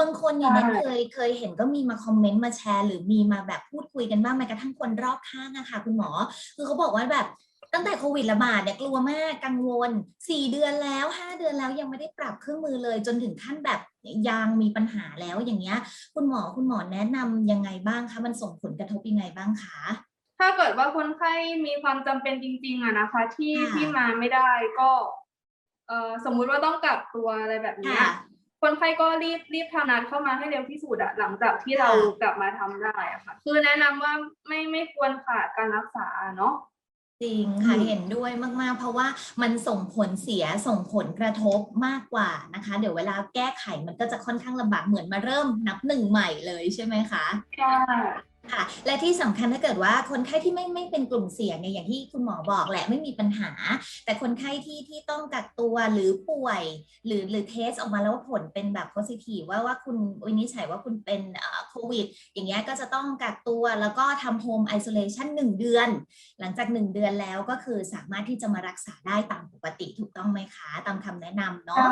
บางคนเนี่ยใช่เนี่ยเคยเคยเห็นก็มีมาคอมเมนต์มาแชร์ หรือมีมาแบบพูดคุยกันบ้างแม้กระทั่งคนรอบข้างอะค่ะ คุณหมอ คือเขาบอกว่าแบบตั้งแต่โควิดระบาดเนี่ยกลัวมากกังวลสี่เดือนแล้วห้าเดือนแล้วยังไม่ได้ปรับเครื่องมือเลย จนถึงขั้นแบบยางมีปัญหาแล้วอย่างเงี้ย คุณหมอคุณหมอแนะนำยังไงบ้างคะมันส่งผลกระทบยังไงบ้างคะถ้าเกิดว่าคนไข้มีความจำเป็นจริง ๆอะนะคะ ที่ค่ะที่มาไม่ได้ก็เอ่อสมมุติว่าต้องกักตัวอะไรแบบเนี้ย ค่ะคนไข้ก็รีบรีบทำนัดเข้ามาให้เร็วที่สุดอะหลังจากที่เราค่ะกลับมาทำได้อะค่ะ คือแนะนำว่าไม่ไม่ควรขาดการรักษาเนาะจริงค่ะอืมเห็นด้วยมากๆ เพราะว่ามันส่งผลเสียส่งผลกระทบมากกว่านะคะ เดี๋ยวเวลาแก้ไขมันก็จะค่อนข้างลำบากเหมือนมาเริ่มนับหนึ่งใหม่เลยใช่ไหมคะใช่ ค่ะและที่สำคัญถ้าเกิดว่าคนไข้ที่ไม่ไม่เป็นกลุ่มเสี่ยงเนี่ยอย่างที่คุณหมอบอกแหละไม่มีปัญหา แต่คนไข้ที่ที่ต้องกักตัวหรือป่วย หรือหรือเทสออกมาแล้วว่าผลเป็นแบบ positive ว่าว่าคุณวินิจฉัยว่าคุณเป็นโควิด อย่างเงี้ยก็จะต้องกักตัวแล้วก็ทำ home isolation 1เดือน หลังจาก1เดือนแล้วก็คือสามารถที่จะมารักษาได้ตามปกติถูกต้องไหมคะ ตามคำแนะนำเนาะ